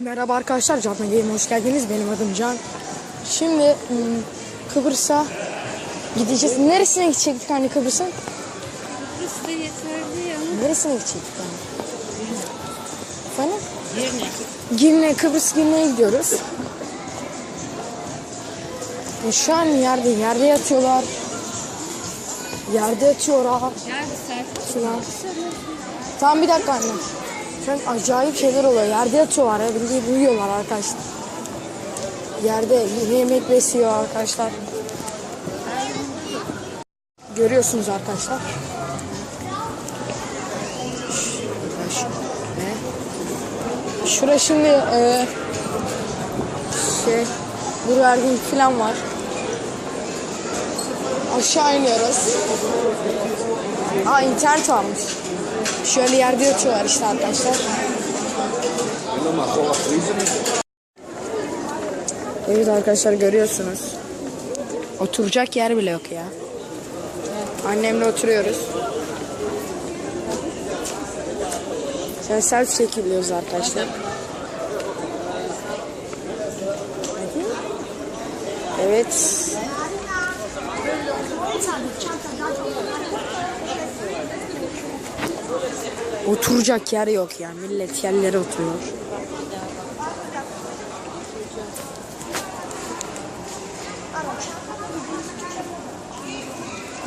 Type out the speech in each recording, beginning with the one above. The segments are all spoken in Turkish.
Merhaba arkadaşlar, Canlı Game'e hoş geldiniz. Benim adım Can. Şimdi Kıbrıs'a gideceğiz. Neresine gidecektik hani Kıbrıs'ın? Da yeterli ya. Neresine gidecektik hani? Efendim? Girne, Kıbrıs Girne'ye gidiyoruz. E, Şu an yerde, yerde yatıyorlar. Yerde Gel bir selfie. falan. Tamam bir dakika anne. Şu acayip şeyler oluyor. Yerde yatıyorlar ya. Bildiğin uyuyorlar arkadaşlar. Yerde yemek besiyor arkadaşlar. Görüyorsunuz arkadaşlar. Şura şimdi e, şey burgerling falan var. Aşağı iniyoruz. Aa internet varmış. Şöyle yerde yatıyorlar işte arkadaşlar. Evet arkadaşlar görüyorsunuz. Oturacak yer bile yok ya. Annemle oturuyoruz. Sen selfie çekiliyoruz arkadaşlar. Evet. Oturacak yer yok yani. Millet yerlere oturuyor.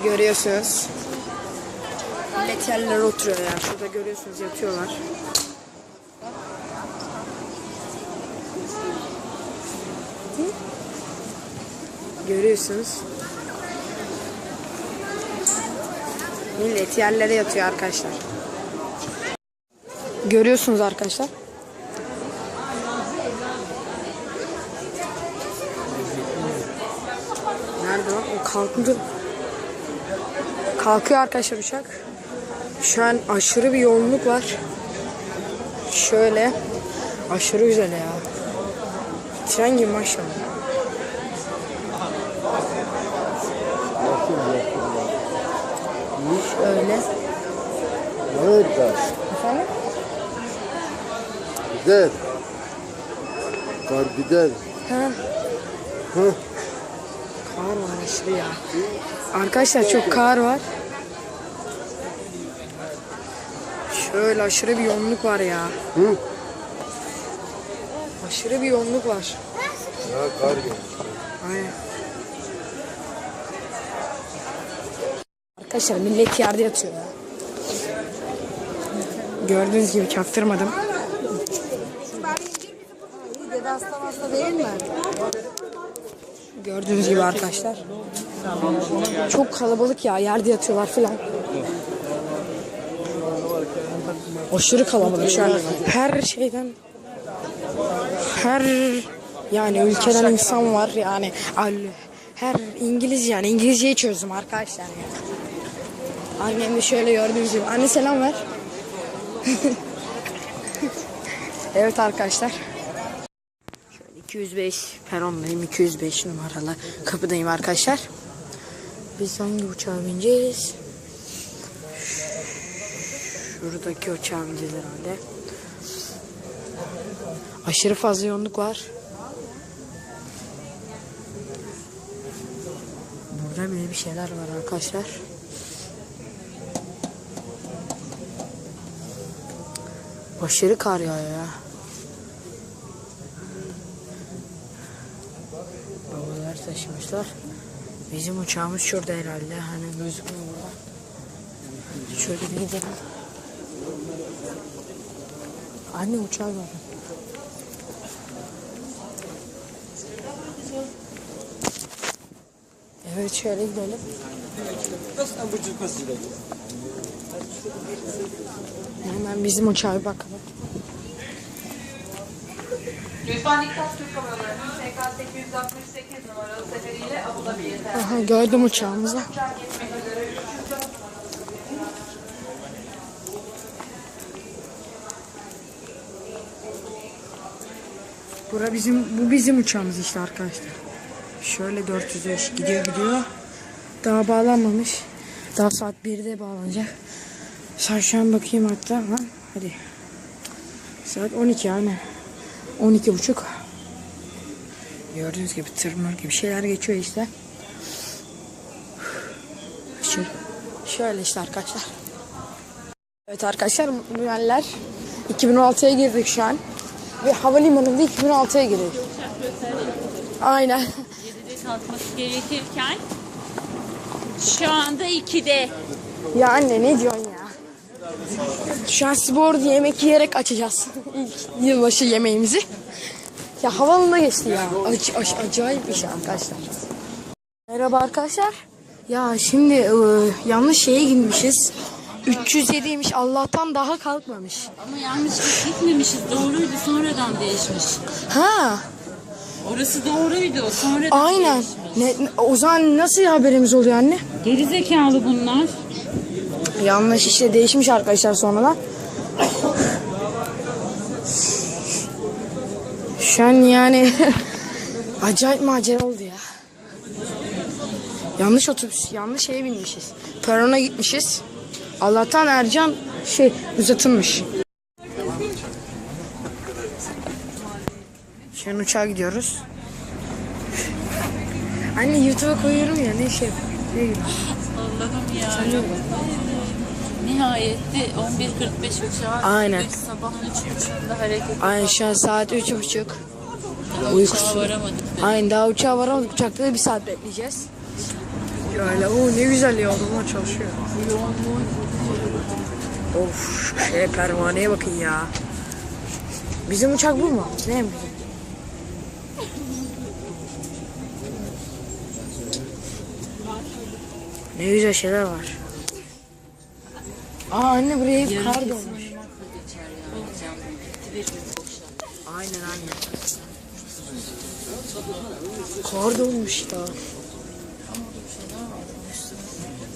Görüyorsunuz. Millet yerlere oturuyor ya. Şurada görüyorsunuz yatıyorlar. Görüyorsunuz. Millet yerlere yatıyor arkadaşlar. Görüyorsunuz arkadaşlar. Nerede lan? O kalktı. Kalkıyor arkadaşlar uçak. Şu an aşırı bir yoğunluk var. Şöyle. Aşırı güzel ya. Tren gibi maşallah. Öyle. Nerede? Efendim? Gider. Kar gider. Ha. Hı. Kar var aşırı ya. Arkadaşlar çok kar var. Şöyle aşırı bir yoğunluk var ya. Hı. Aşırı bir yoğunluk var. Ya kar gelmiş. Aynen. Arkadaşlar millet yerde yatıyor ya. Gördüğünüz gibi çaktırmadım. Hasta değil mi? Gördüğünüz gibi arkadaşlar. Çok kalabalık ya yerde yatıyorlar filan. Aşırı kalabalık şu an. Her şeyden her yani ülkeden insan var yani her İngiliz yani İngilizceyi çözdüm arkadaşlar ya. Annem de şöyle gördüğünüz gibi. Anne selam ver. evet arkadaşlar. Şöyle 205 perondayım. 205 numaralı kapıdayım arkadaşlar. Biz hangi uçağa bineceğiz? Şuradaki uçağa bineceğiz herhalde. Aşırı fazla yoğunluk var. Burada bile bir şeyler var arkadaşlar. Aşırı kar yağıyor ya. Taşımışlar. Bizim uçağımız şurada herhalde. Hani gözükmüyor buradan. Şöyle bir gidelim. Anne uçağı var. Evet şöyle gidelim. Hemen bizim uçağa bakalım. Lütfen dikkat Türk Hava Yolları'nın SK 868 numaralı seferiyle Abu Dhabi'ye Aha gördüm uçağımızı. uçak geçmek üzere 304 Bura bizim bu bizim uçağımız işte arkadaşlar. Şöyle 405 gidiyor gidiyor. Daha bağlanmamış. Daha saat 1'de bağlanacak. Saat şu an bakayım hatta. Ha, hadi. Saat 12 yani. 12 buçuk. Gördüğünüz gibi tırmır gibi şeyler geçiyor işte. Şimdi şöyle işte arkadaşlar. Evet arkadaşlar müeller 2016'ya girdik şu an. Ve havalimanında 2006'ya girdik. Aynen. 7'de kalkması gerekirken şu anda 2'de. Ya anne ne diyorsun ya? Şu an spor yemek yiyerek açacağız. İlk yılbaşı yemeğimizi. Ya havalında geçti ya. Ac ac- acayip bir şey arkadaşlar. Merhaba arkadaşlar. Ya şimdi e, yanlış şeye girmişiz. 307'ymiş Allah'tan daha kalkmamış. Ama yanlışlık gitmemişiz. Doğruydu sonradan değişmiş. Ha Orası doğruydu sonradan aynen. değişmiş. Ne, o zaman nasıl haberimiz oluyor anne? Geri zekalı bunlar. Yanlış işte değişmiş arkadaşlar sonradan. Şu an yani acayip macera oldu ya. Yanlış otobüs, yanlış şeye binmişiz. Perona gitmişiz. Allah'tan Ercan şey uzatılmış. Şu an uçağa gidiyoruz. Anne YouTube'a koyuyorum ya ne şey. Ne Allah'ım ya. Nihayetti 11.45 uçağı. Aynen. Biz sabahın 3.30'da hareket Ay şu an saat üç buçuk. Daha Uykusu. uçağa varamadık. Aynen daha uçağa varamadık. Uçakta da bir saat bekleyeceğiz. Öyle o ne güzel ya adamlar çalışıyor. Of şu şey pervaneye bakın ya. Bizim uçak bu mu? Ne bizim? Ne güzel şeyler var. Aa anne buraya hep kar dolmuş. Aynen aynen. Kar dolmuş ya.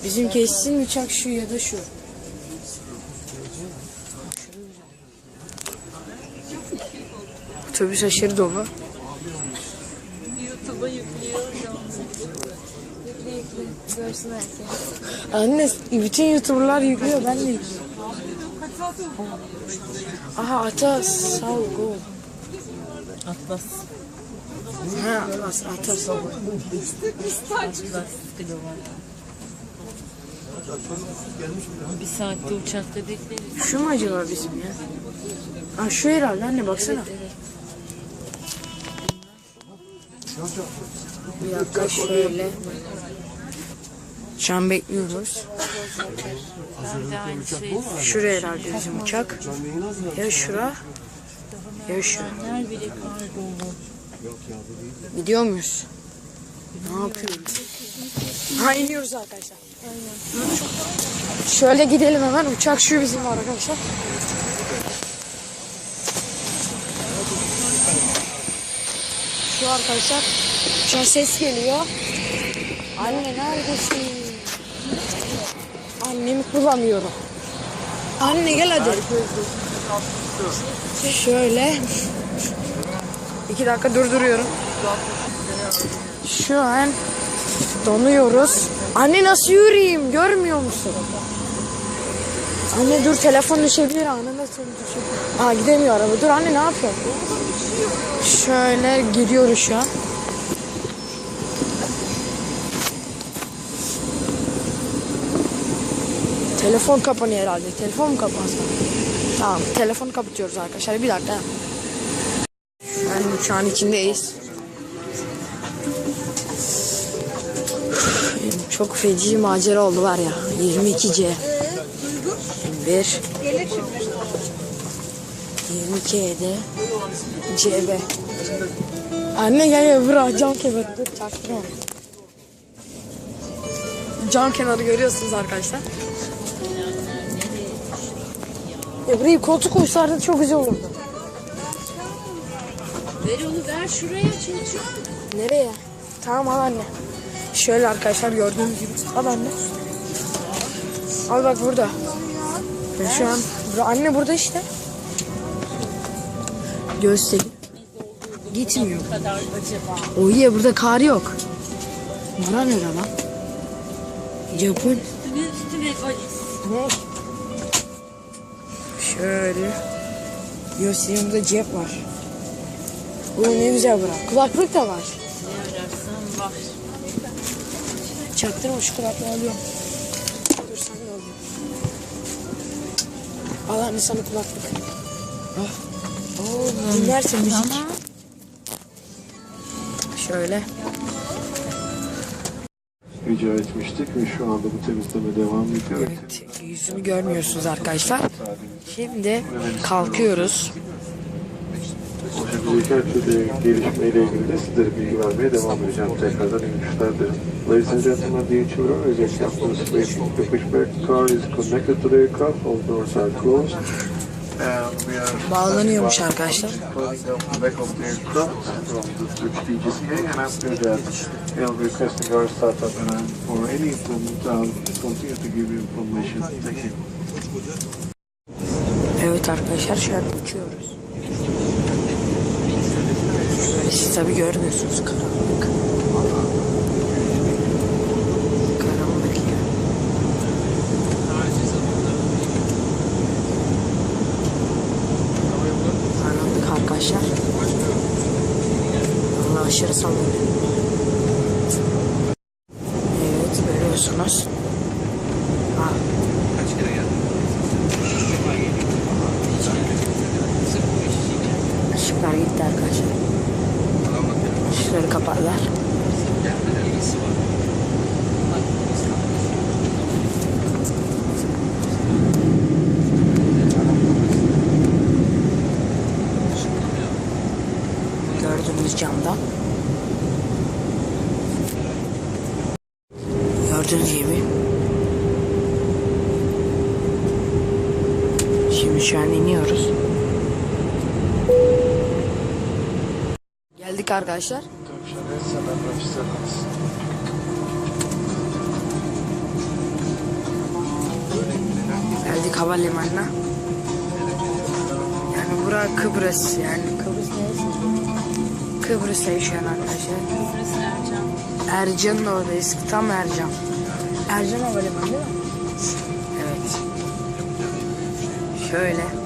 Bizim kesin uçak şu ya da şu. Otobüs aşırı dolu. YouTube'a yüklüyor. Anne bütün YouTuber'lar yüklüyor ben de yüklüyorum. Aha Atas sağ ol go. Atlas. Ha Atas Atas. Atlas global. Bir saatte uçakta bekleriz. Şu mu acaba bizim ya? Ha şu herhalde anne baksana. Bir dakika şöyle. Şu an bekliyoruz. Şuraya herhalde bizim uçak. Ya şura ya şu. Her biri kar dolu. Gidiyor muyuz? Ne yapıyoruz? Ha iniyoruz arkadaşlar. Şöyle gidelim hemen. Uçak şu bizim arkadaşlar. Şu arkadaşlar. Şu an ses geliyor. Anne neredesin? Bulamıyorum. Anne gel hadi. Şöyle. İki dakika durduruyorum. Şu an donuyoruz. Anne nasıl yürüyeyim görmüyor musun? Anne dur telefon düşebilir anne nasıl düşebilir? Aa gidemiyor araba dur anne ne yapıyor? Şöyle gidiyoruz şu an. Telefon kapanıyor herhalde. Telefon mu kapansın? Tamam telefonu kapatıyoruz arkadaşlar bir dakika. An uçağın içindeyiz. Çok feci macera oldu var ya. 22C. 21. 22E'de. CB. Anne gel gel bırak cam kenarı. Dur çaktırma. Cam kenarı görüyorsunuz arkadaşlar. Ya burayı koltuk koysalardı çok güzel olurdu. Ver onu ver şuraya çocuğum. Nereye? Tamam al anne. Şöyle arkadaşlar gördüğünüz gibi. Al anne. Al bak burada. Ben şu an anne burada işte. Göstereyim. Gitmiyor. O iyi burada kar yok. Bura ne lan? Japon. Üstüne üstüne valiz. Ne? Şöyle. Burada cep var. Bu ne güzel bura. Kulaklık da var. Ne ararsan var. Çaktırma şu kulaklığı alıyorum. Dur sen de alayım. Al anne sana kulaklık. Oğlum. Dinlersin müzik. Tamam. Şöyle. Rica etmiştik ve şu anda bu temizleme devam ediyor. Evet, yüzümü görmüyorsunuz arkadaşlar. Şimdi kalkıyoruz. Her türlü gelişmeyle ilgili de sizlere bilgi vermeye devam edeceğim. Tekrardan iyi. Ladies and gentlemen, dear children, is waiting, the pushback car is connected to the aircraft, all doors are closed. Bağlanıyormuş arkadaşlar. Evet arkadaşlar şu an uçuyoruz. Siz tabi görmüyorsunuz. Karanlık ya. Karanlık arkadaşlar. Allah aşırı sallanıyor. Evet görüyorsunuz. Ha. Işıklar Işıkları kapattılar. Gördüğünüz camda. Gördüğünüz gibi. Şimdi şu an iniyoruz. Geldik arkadaşlar. Geldik havalimanına. Yani bura Kıbrıs yani Kıbrıs neresi? Kıbrıs'ta şu an arkadaşlar. Burası Ercan. Ercan'ın oradayız. Tam Ercan. Ercan Havalimanı değil mi? Evet. Şöyle.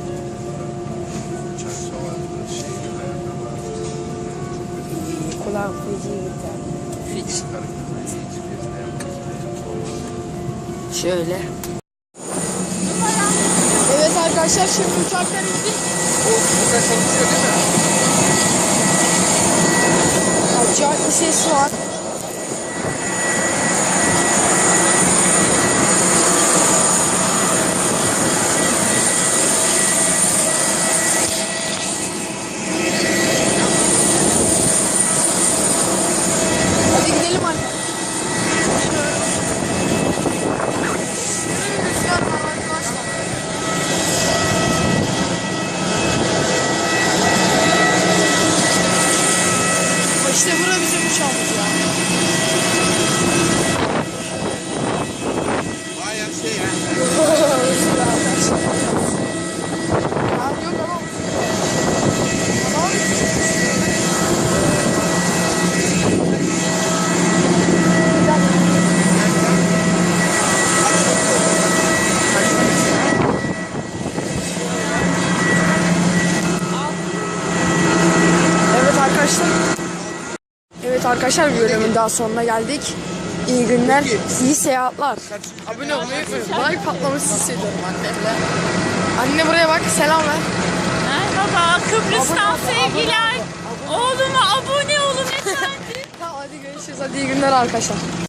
Feci gitti. Fiç. Şöyle. Evet arkadaşlar şimdi uçaktan indik. Acayip bir ses var. Hadi gidelim anne. Rüzgar var arkadaşlar. İşte bura bizim uçağımız ya. Ha, yok ama- Ama- Evet arkadaşlar. Evet arkadaşlar bir bölümün daha sonuna geldik. İyi günler, iyi seyahatler. Abone olmayı unutmayın. Like patlaması hissediyorum annemle. Anne buraya bak, selam ver. Merhaba Kıbrıs'tan sevgiler. Oğluma abone olun efendim. Tamam hadi görüşürüz. Hadi iyi günler arkadaşlar.